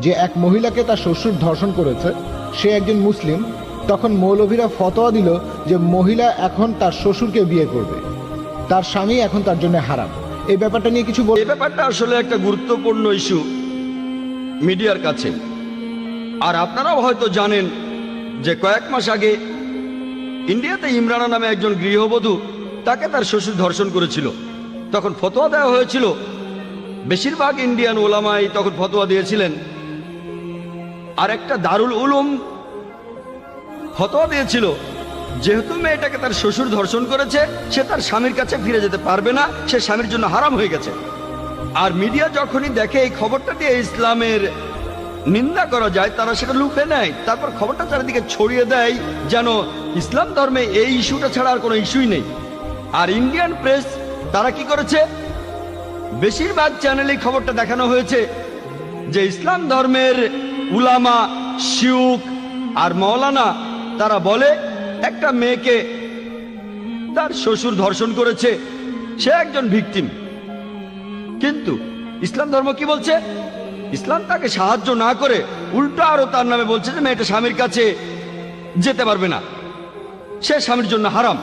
যে এক মহিলাকে তার শ্বশুর ধর্ষণ করেছে, সে একজন মুসলিম, তখন মৌলভীরা ফতোয়া দিল যে মহিলা এখন তার শ্বশুরকে বিয়ে করবে। তার স্বামী এখন তার জন্য হারাম। এই ব্যাপারটা নিয়ে কিছু বল এই ব্যাপারটা আসলে একটা গুরুত্বপূর্ণ ইস্যু মিডিয়ার কাছে। আর আপনারাও হয়তো জানেন যে কয়েক মাস আগে ইন্ডিয়াতে ইমরানা নামে একজন গৃহবধূ তাকে তার শ্বশুর ধর্ষণ করেছিল। তখন ফতোয়া দেওয়া হয়েছিল। বেশিরভাগ ইন্ডিয়ান ওলামাই তখন ফতোয়া দিয়েছিলেন আর একটা দারুল উলুম ফতোয়া দিয়েছিল। যেহেতু মেয়েটাকে তার শ্বশুর ধর্ষণ করেছে, সে তার স্বামীর কাছে ফিরে যেতে পারবে না, সে স্বামীর জন্য হারাম হয়ে গেছে। আর মিডিয়া যখনই দেখে এই খবরটা দিয়ে ইসলামের নিন্দা করা যায়, তারা সেটা লুফে নেয়। তারপর খবরটা চারিদিকে ছড়িয়ে দেয় যেন ইসলাম ধর্মে এই ইস্যুটা ছাড়া আর কোনো ইস্যুই নেই। আর ইন্ডিয়ান প্রেস, তারা কি করেছে? বেশিরভাগ চ্যানেলে খবরটা দেখানো হয়েছে যে ইসলাম ধর্মের উলামা, শিউক আর মৌলানা তারা বলে, একটা মেয়েকে তার শ্বশুর ধর্ষণ করেছে, সে একজন ভিকটিম। কিন্তু ইসলাম ধর্ম কি বলছে? ইসলাম তাকে সাহায্য না করে উল্টো আরও তার নামে বলছে যে, মেয়েটা স্বামীর কাছে যেতে পারবে না। সে স্বামীর জন্য হারাম।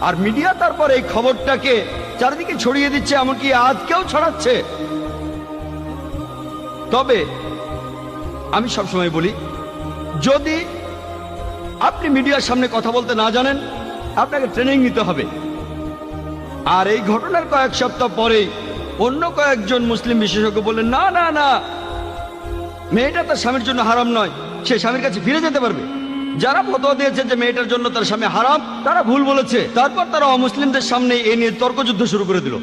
আর মিডিয়া তারপর এই খবরটাকে চারিদিকে ছড়িয়ে দিচ্ছে, এমনকি আজকেও ছড়াচ্ছে। তবে আমি সবসময় বলি, যদি আপনি মিডিয়ার সামনে কথা বলতে না জানেন, আপনাকে ট্রেনিং নিতে হবে। আর এই ঘটনার কয়েক সপ্তাহ পরেই অন্য কয়েকজন মুসলিম বিশেষজ্ঞ বললেন, না না না, মেয়েটা তার স্বামীর জন্য হারাম নয়, সে স্বামীর কাছে ফিরে যেতে পারবে। যারা ফতোয়া দিয়েছে যে মেয়েটার জন্য তার স্বামী হারাম, তারা ভুল বলেছে। তারপর তারা অমুসলিমদের সামনে এ নিয়ে তর্কযুদ্ধ শুরু করে দিল।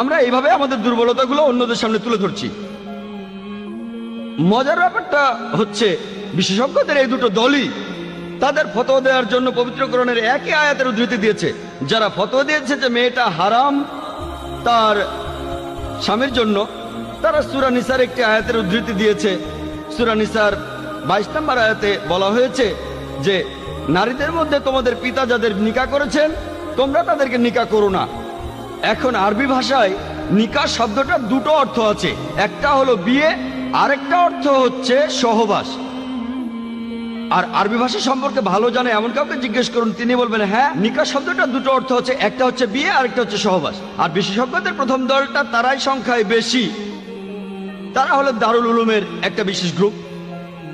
আমরা এইভাবে আমাদের দুর্বলতাগুলো অন্যদের সামনে তুলে ধরছি। মজার ব্যাপারটা হচ্ছে, বিশেষজ্ঞদের এই দুটো দলই তাদের ফতোয়া দেওয়ার জন্য পবিত্রকরণের একই আয়াতের উদ্ধৃতি দিয়েছে। যারা ফতোয়া দিয়েছে যে মেয়েটা হারাম, তার স্বামীর জন্য, তারা সুরা নিসার একটি আয়াতের উদ্ধৃতি দিয়েছে। সুরা নিসার বাইশ নম্বর আয়াতে বলা হয়েছে যে, নারীদের মধ্যে তোমাদের পিতা যাদের নিকা করেছেন, তোমরা তাদেরকে নিকা করো না। এখন আরবি ভাষায় নিকা শব্দটা দুটো অর্থ আছে। একটা হলো বিয়ে আরেকটা অর্থ হচ্ছে সহবাস। আর আরবি ভাষা সম্পর্কে ভালো জানে এমন কাউকে জিজ্ঞেস করুন, তিনি বলবেন হ্যাঁ নিকা শব্দটা দুটো অর্থ হচ্ছে, একটা হচ্ছে বিয়ে আর একটা হচ্ছে সহবাস। আর বিশেষজ্ঞদের প্রথম দলটা তারাই সংখ্যায় বেশি। তারা হলো দারুল উলুমের একটা বিশেষ গ্রুপ।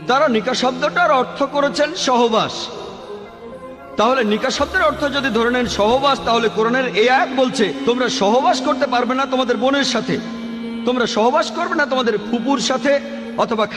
তারা নিকা শব্দটার অর্থ করেছেন সহবাস। তাহলে নিকা শব্দের অর্থ যদি ধরে নেন সহবাস, তাহলে কোরআনের এই আয়াত বলছে, তোমরা সহবাস করতে পারবে না তোমাদের বোনের সাথে। তোমরা সহবাস করবে না তোমাদের ফুপুর সাথে অথবা